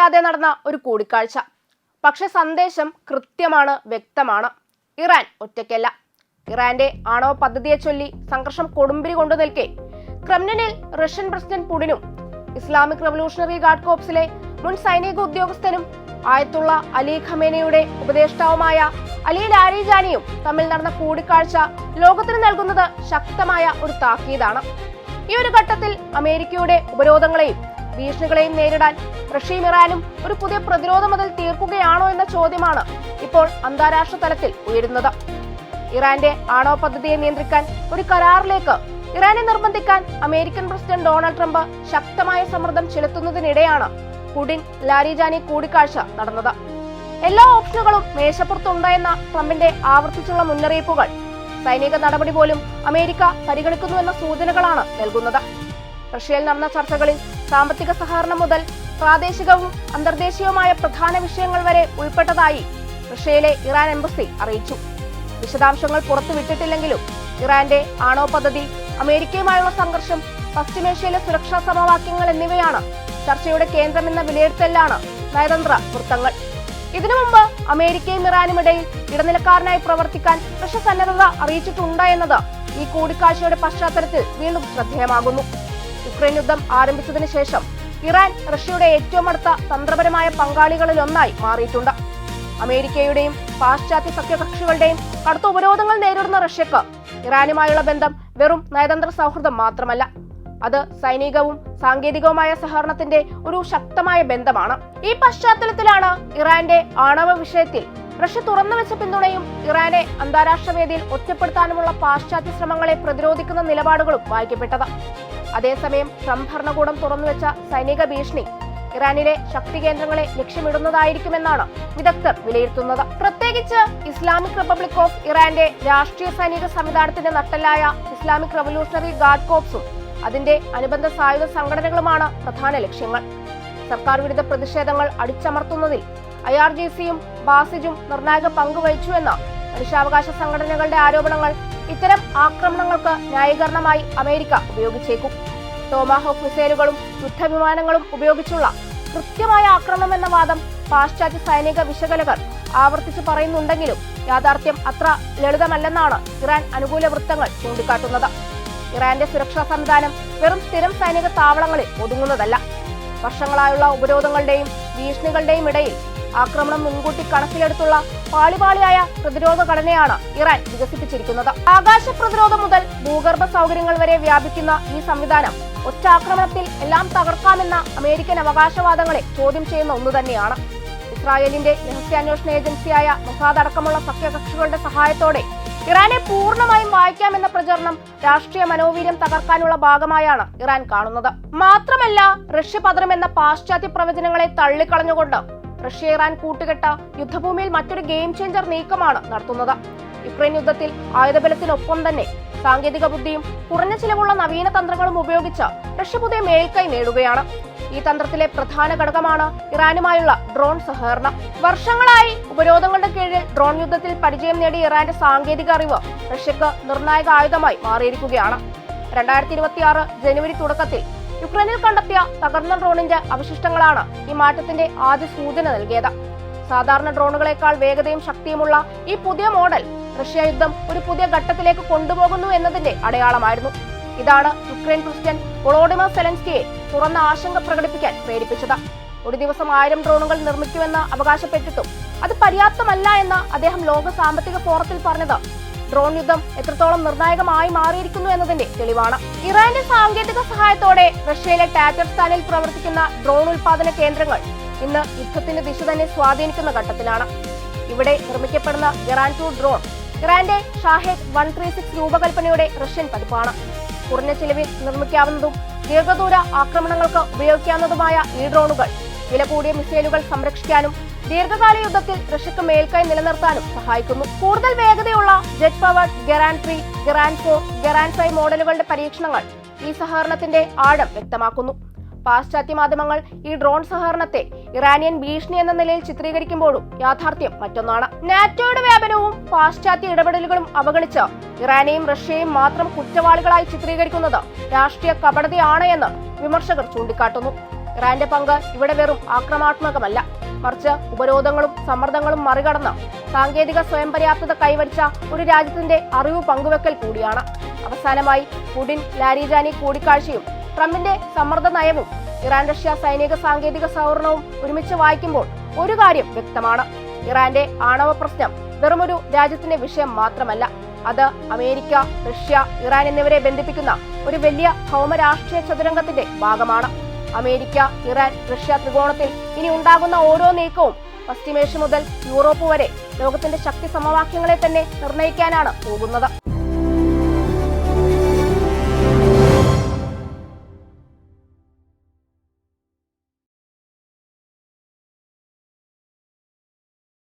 തടസ്സമില്ലാതെ നടന്ന ഒരു കൂടിക്കാഴ്ച. പക്ഷെ സന്ദേശം കൃത്യമാണ് വ്യക്തമാണ്. ഇറാൻ ഒറ്റയ്ക്കല്ല. ഇറാന്റെ ആണവ പദ്ധതിയെ ചൊല്ലി സംഘർഷം കൊടുമ്പിരി കൊണ്ടു നിൽക്കെ? ക്രെംലിനിൽ റഷ്യൻ പ്രസിഡന്റ് പുടിനും ഇസ്ലാമിക് റവല്യൂഷണറി ഗാർഡ് കോപ്സിലെ മുൻ സൈനിക ഉദ്യോഗസ്ഥനും ആയത്തുള്ള അലി ഖമേനയുടെ ഉപദേഷ്ടാവുമായ അലി ലാരിജാനിയും തമ്മിൽ നടന്ന കൂടിക്കാഴ്ച ലോകത്തിന് നൽകുന്നത് ശക്തമായ ഒരു താക്കീതാണ്. ഈ ഒരു ഘട്ടത്തിൽ അമേരിക്കയുടെ ഉപരോധങ്ങളെയും ഭീഷണികളെയും നേരിടാൻ റഷ്യയും ഇറാനും ഒരു പുതിയ പ്രതിരോധ മതിൽ തീർക്കുകയാണോ എന്ന ചോദ്യമാണ് ഇപ്പോൾ അന്താരാഷ്ട്ര തലത്തിൽ ഉയരുന്നത്. ഇറാന്റെ ആണവ പദ്ധതിയെ നിയന്ത്രിക്കാൻ ഒരു കരാറിലേക്ക് ഇറാനെ നിർബന്ധിക്കാൻ അമേരിക്കൻ പ്രസിഡന്റ് ഡൊണാൾഡ് ട്രംപ് ശക്തമായ സമ്മർദ്ദം ചെലുത്തുന്നതിനിടെയാണ് പുടിൻ ലാരിജാനി കൂടിക്കാഴ്ച നടന്നത്. എല്ലാ ഓപ്ഷനുകളും മേശപ്പുറത്തുണ്ടെന്ന ട്രംപിന്റെ ആവർത്തിച്ചുള്ള മുന്നറിയിപ്പുകൾ. സൈനിക നടപടി പോലും അമേരിക്ക പരിഗണിക്കുന്നുവെന്ന സൂചനകളാണ് നൽകുന്നത്. റഷ്യയിൽ നടന്ന ചർച്ചകളിൽ സാമ്പത്തിക സഹകരണം മുതൽ പ്രാദേശികവും അന്തർദേശീയവുമായ പ്രധാന വിഷയങ്ങൾ വരെ ഉൾപ്പെട്ടതായി റഷ്യയിലെ ഇറാൻ എംബസി അറിയിച്ചു. വിശദാംശങ്ങൾ പുറത്തുവിട്ടിട്ടില്ലെങ്കിലും ഇറാന്റെ ആണോ പദ്ധതി അമേരിക്കയുമായുള്ള സംഘർഷം പശ്ചിമേഷ്യയിലെ സുരക്ഷാ സമവാക്യങ്ങൾ എന്നിവയാണ് ചർച്ചയുടെ കേന്ദ്രമെന്ന വിലയിരുത്തലാണ് നയതന്ത്ര വൃത്തങ്ങൾ. ഇതിനു മുമ്പ് അമേരിക്കയും ഇറാനും ഇടയിൽ ഇടനിലക്കാരനായി പ്രവർത്തിക്കാൻ റഷ്യ സന്നദ്ധത അറിയിച്ചിട്ടുണ്ട് എന്നത് ഈ കൂടിക്കാഴ്ചയുടെ പശ്ചാത്തലത്തിൽ വീണ്ടും ശ്രദ്ധേയമാകുന്നു. യുക്രൈൻ യുദ്ധം ആരംഭിച്ചതിനു ശേഷം ഇറാൻ റഷ്യയുടെ ഏറ്റവും അടുത്ത തന്ത്രപരമായ പങ്കാളികളിലൊന്നായി മാറിയിട്ടുണ്ട്. അമേരിക്കയുടെയും പാശ്ചാത്യ സഖ്യകക്ഷികളുടെയും കടുത്ത ഉപരോധങ്ങൾ നേരിടുന്ന റഷ്യക്ക് ഇറാനുമായുള്ള ബന്ധം വെറും നയതന്ത്ര സൗഹൃദം മാത്രമല്ല. അത് സൈനികവും സാങ്കേതികവുമായ സഹകരണത്തിന്റെ ഒരു ശക്തമായ ബന്ധമാണ്. ഈ പശ്ചാത്തലത്തിലാണ് ഇറാന്റെ ആണവ വിഷയത്തിൽ റഷ്യ തുറന്നുവെച്ച പിന്തുണയും ഇറാനെ അന്താരാഷ്ട്ര വേദിയിൽ ഒറ്റപ്പെടുത്താനുമുള്ള പാശ്ചാത്യ ശ്രമങ്ങളെ പ്രതിരോധിക്കുന്ന നിലപാടുകളും വായിക്കപ്പെട്ടത്. അതേസമയം ട്രംപ് ഭരണകൂടം തുറന്നുവെച്ച സൈനിക ഭീഷണി ഇറാനിലെ ശക്തി കേന്ദ്രങ്ങളെ ലക്ഷ്യമിടുന്നതായിരിക്കുമെന്നാണ് വിദഗ്ധർ വിലയിരുത്തുന്നത്. പ്രത്യേകിച്ച് ഇസ്ലാമിക് റിപ്പബ്ലിക് ഓഫ് ഇറാന്റെ രാഷ്ട്രീയ സൈനിക സംവിധാനത്തിന്റെ നട്ടലായ ഇസ്ലാമിക് റവല്യൂഷണറി ഗാർഡ് കോപ്സും അതിന്റെ അനുബന്ധ സായുധ സംഘടനകളുമാണ് പ്രധാന ലക്ഷ്യങ്ങൾ. സർക്കാർ വിരുദ്ധ പ്രതിഷേധങ്ങൾ അടിച്ചമർത്തുന്നതിൽ ഐ ആർ ജി സിയും ബാസിജും നിർണായക പങ്കുവഹിച്ചുവെന്ന മനുഷ്യാവകാശ സംഘടനകളുടെ ആരോപണങ്ങൾ ഇത്തരം ആക്രമണങ്ങൾക്ക് ന്യായീകരണമായി അമേരിക്ക ഉപയോഗിച്ചേക്കും. ടോമാഹോക്ക് മിസൈലുകളും യുദ്ധവിമാനങ്ങളും ഉപയോഗിച്ചുള്ള കൃത്യമായ ആക്രമണം എന്ന വാദം പാശ്ചാത്യ സൈനിക വിശകലകർ ആവർത്തിച്ച് പറയുന്നുണ്ടെങ്കിലും യാഥാർത്ഥ്യം അത്ര ലളിതമല്ലെന്നാണ് ഇറാൻ അനുകൂല വൃത്തങ്ങൾ ചൂണ്ടിക്കാട്ടുന്നത്. ഇറാന്റെ സുരക്ഷാ സംവിധാനം വെറും സ്ഥിരം സൈനിക താവളങ്ങളിൽ ഒതുങ്ങുന്നതല്ല. വർഷങ്ങളായുള്ള ഉപരോധങ്ങളുടെയും ഭീഷണികളുടെയും ഇടയിൽ ആക്രമണം മുൻകൂട്ടി കണക്കിലെടുത്തുള്ള പാളിപാളിയായ പ്രതിരോധ ഘടനയാണ് ഇറാൻ വികസിപ്പിച്ചിരിക്കുന്നത്. ആകാശ പ്രതിരോധം മുതൽ ഭൂഗർഭ സൗകര്യങ്ങൾ വരെ വ്യാപിക്കുന്ന ഈ സംവിധാനം ഒറ്റ ആക്രമണത്തിൽ എല്ലാം തകർക്കാമെന്ന അമേരിക്കൻ അവകാശവാദങ്ങളെ ചോദ്യം ചെയ്യുന്ന ഒന്നു തന്നെയാണ്. ഇസ്രായേലിന്റെ രഹസ്യാന്വേഷണ ഏജൻസിയായ മൊസാദ് അടക്കമുള്ള സഖ്യകക്ഷികളുടെ സഹായത്തോടെ ഇറാനെ പൂർണമായും വായിക്കാമെന്ന പ്രചരണം രാഷ്ട്രീയ മനോവീര്യം തകർക്കാനുള്ള ഭാഗമായാണ് ഇറാൻ കാണുന്നത്. മാത്രമല്ല റഷ്യ എന്ന പാശ്ചാത്യ പ്രവചനങ്ങളെ തള്ളിക്കളഞ്ഞുകൊണ്ട് റഷ്യ ഇറാൻ കൂട്ടുകെട്ട യുദ്ധഭൂമിയിൽ മറ്റൊരു ഗെയിം ചേഞ്ചർ നീക്കമാണ് നടത്തുന്നത്. യുക്രൈൻ യുദ്ധത്തിൽ ആയുധബലത്തിനൊപ്പം തന്നെ സാങ്കേതിക ബുദ്ധിയും കുറഞ്ഞ ചിലവുള്ള നവീന തന്ത്രങ്ങളും ഉപയോഗിച്ച് റഷ്യ പുതിയ മേൽക്കൈ നേടുകയാണ്. ഈ തന്ത്രത്തിലെ പ്രധാന ഘടകമാണ് ഇറാനുമായുള്ള ഡ്രോൺ സഹകരണം. വർഷങ്ങളായി ഉപരോധങ്ങളുടെ കീഴിൽ ഡ്രോൺ യുദ്ധത്തിൽ പരിചയം നേടിയ ഇറാന്റെ സാങ്കേതിക അറിവ് റഷ്യക്ക് നിർണായക ആയുധമായി മാറിയിരിക്കുകയാണ്. രണ്ടായിരത്തി ഇരുപത്തിയാറ് ജനുവരി തുടക്കത്തിൽ യുക്രൈനിൽ കണ്ടെത്തിയ തകർന്ന ഡ്രോണിന്റെ അവശിഷ്ടങ്ങളാണ് ഈ മാറ്റത്തിന്റെ ആദ്യ സൂചന നൽകിയത്. സാധാരണ ഡ്രോണുകളെക്കാൾ വേഗതയും ശക്തിയുമുള്ള ഈ പുതിയ മോഡൽ റഷ്യ യുദ്ധം ഒരു പുതിയ ഘട്ടത്തിലേക്ക് കൊണ്ടുപോകുന്നു എന്നതിന്റെ അടയാളമായിരുന്നു. ഇതാണ് യുക്രൈൻ പ്രസിഡന്റ് വൊളോഡിമർ സെലൻസ്കിയെ തുറന്ന ആശങ്ക പ്രകടിപ്പിക്കാൻ പ്രേരിപ്പിച്ചത്. ഒരു ദിവസം ആയിരം ഡ്രോണുകൾ നിർമ്മിക്കുമെന്ന് അവകാശപ്പെട്ടിട്ടും അത് പര്യാപ്തമല്ല എന്ന് അദ്ദേഹം ലോക സാമ്പത്തിക ഫോറത്തിൽ പറഞ്ഞത് ഡ്രോൺ യുദ്ധം എത്രത്തോളം നിർണായകമായി മാറിയിരിക്കുന്നു എന്നതിന്റെ തെളിവാണ്. ഇറാന്റെ സാങ്കേതിക സഹായത്തോടെ റഷ്യയിലെ ടാറ്റർസ്ഥാനിൽ പ്രവർത്തിക്കുന്ന ഡ്രോൺ ഉൽപാദന കേന്ദ്രങ്ങൾ ഇന്ന് യുദ്ധത്തിന്റെ ദിശ തന്നെ സ്വാധീനിക്കുന്ന ഘട്ടത്തിലാണ്. ഇവിടെ നിർമ്മിക്കപ്പെടുന്ന ഗറാൻ ടു ഡ്രോൺ ഇറാന്റെ ഷാഹേദ് വൺ ത്രീ സിക്സ് രൂപകൽപ്പനയുടെ റഷ്യൻ പതിപ്പാണ്. കുറഞ്ഞ ചിലവിൽ നിർമ്മിക്കാവുന്നതും ദീർഘദൂര ആക്രമണങ്ങൾക്ക് ഉപയോഗിക്കാവുന്നതുമായ ഈ ഡ്രോണുകൾ വില കൂടിയ മിസൈലുകൾ സംരക്ഷിക്കാനും ദീർഘകാല യുദ്ധത്തിൽ റഷ്യക്ക് മേൽക്കൈ നിലനിർത്താനും സഹായിക്കുന്നു. കൂടുതൽ വേഗതയുള്ള jet power Geran three Geran four Geran five മോഡലുകളുടെ പരീക്ഷണങ്ങൾ ഈ സഹകരണത്തിന്റെ ആഴം വ്യക്തമാക്കുന്നു. പാശ്ചാത്യ മാധ്യമങ്ങൾ ഈ ഡ്രോൺ സഹകരണത്തെ ഇറാനിയൻ ഭീഷണി എന്ന നിലയിൽ ചിത്രീകരിക്കുമ്പോഴും യാഥാർത്ഥ്യം മറ്റൊന്നാണ്. നാറ്റോയുടെ വ്യാപനവും പാശ്ചാത്യ ഇടപെടലുകളും അവഗണിച്ച് ഇറാനെയും റഷ്യയും മാത്രം കുറ്റവാളികളായി ചിത്രീകരിക്കുന്നത് രാഷ്ട്രീയ കപടതയാണ് എന്ന് വിമർശകർ ചൂണ്ടിക്കാട്ടുന്നു. ഇറാന്റെ പങ്ക് ഇവിടെ വെറും ആക്രമണാത്മകമല്ല. മറിച്ച് ഉപരോധങ്ങളും സമ്മർദ്ദങ്ങളും മറികടന്ന് സാങ്കേതിക സ്വയം പര്യാപ്തത കൈവരിച്ച ഒരു രാജ്യത്തിന്റെ അറിവ് പങ്കുവെക്കൽ കൂടിയാണ്. അവസാനമായി പുടിൻ ലാരിജാനി കൂടിക്കാഴ്ചയും ട്രംപിന്റെ സമ്മർദ്ദ നയവും ഇറാൻ റഷ്യ സൈനിക സാങ്കേതിക സഹകരണവും ഒരുമിച്ച് വായിക്കുമ്പോൾ ഒരു കാര്യം വ്യക്തമാണ്. ഇറാന്റെ ആണവ പ്രശ്നം വെറുമൊരു രാജ്യത്തിന്റെ വിഷയം മാത്രമല്ല. അത് അമേരിക്ക റഷ്യ ഇറാൻ എന്നിവരെ ബന്ധിപ്പിക്കുന്ന ഒരു വലിയ ഭൗമരാഷ്ട്രീയ ചതുരംഗത്തിന്റെ ഭാഗമാണ്. അമേരിക്ക ഇറാൻ റഷ്യ ത്രികോണത്തിൽ ഇനി ഉണ്ടാകുന്ന ഓരോ നീക്കവും പശ്ചിമേഷ്യ മുതൽ യൂറോപ്പ് വരെ ലോകത്തിന്റെ ശക്തി സമവാക്യങ്ങളെ തന്നെ നിർണയിക്കാനാണ് പോകുന്നത്.